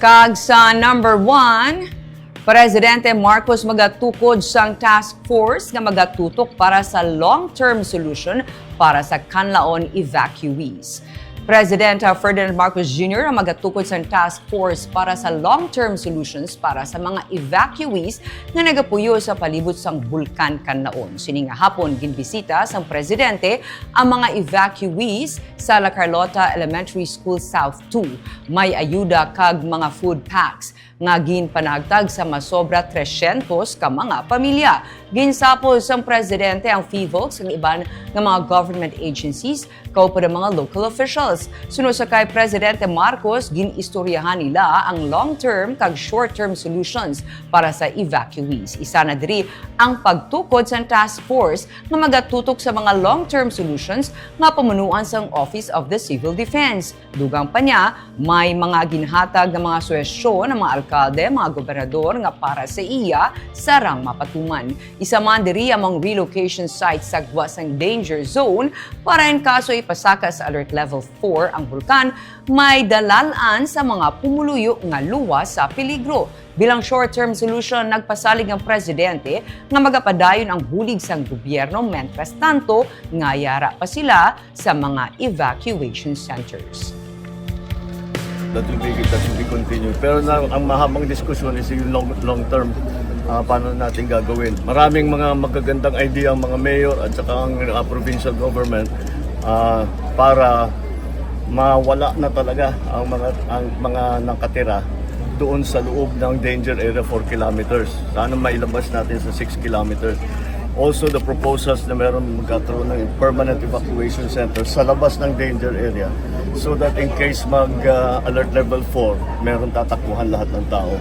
Kag sa number one, Presidente Marcos magatukod sang task force nga magatutok para sa long-term solution para sa kanlaon evacuees. President Ferdinand Marcos Jr. ang magatukod sa task force para sa long-term solutions para sa mga evacuees nga nagapuyo sa palibot sang bulkan kanlaon. Sini nga hapon ginbisita sang presidente ang mga evacuees sa La Carlota Elementary School South 2. May ayuda kag mga food packs nga ginpanagtag sa masobra 300 ka mga pamilya. Ginsapol sang presidente ang FIVOLS ng iban ng mga government agencies kaupo ng mga local officials. Sunod sa kay Presidente Marcos, ginistoryahan nila ang long-term kag short-term solutions para sa evacuees. Isa na diri ang pagtukod sa task force nga magatutok sa mga long-term solutions nga pamunuan sang Office of the Civil Defense. Dugang pa niya, may mga ginhatag ng mga suwesyon ng mga alkalde, mga gobernador nga para sa iya sarang mapatuman. Isa man diri among relocation sites sa Guasang Danger Zone para in kaso ipasaka sa Alert Level 4 ang bulkan, may dalalan sa mga pumuluyo nga luwas sa peligro. Bilang short-term solution, nagpasalig ang presidente nga magapadayon ang bulig sang gobyerno mentras tanto nga yara pa sila sa mga evacuation centers. that will be that will be continued. Pero na, ang mahabang diskusyon is yung long, long term ah, paano natin gagawin. Maraming mga magagandang idea ang mga mayor at saka ang ah, provincial government ah, para mawala na talaga ang mga ang mga nakatira doon sa loob ng danger area 4 kilometers. Sana mailabas natin sa 6 kilometers. Also, the proposals na meron magkakaroon ng permanent evacuation center sa labas ng danger area so that in case mag-alert level 4, meron tatakbuhan lahat ng tao.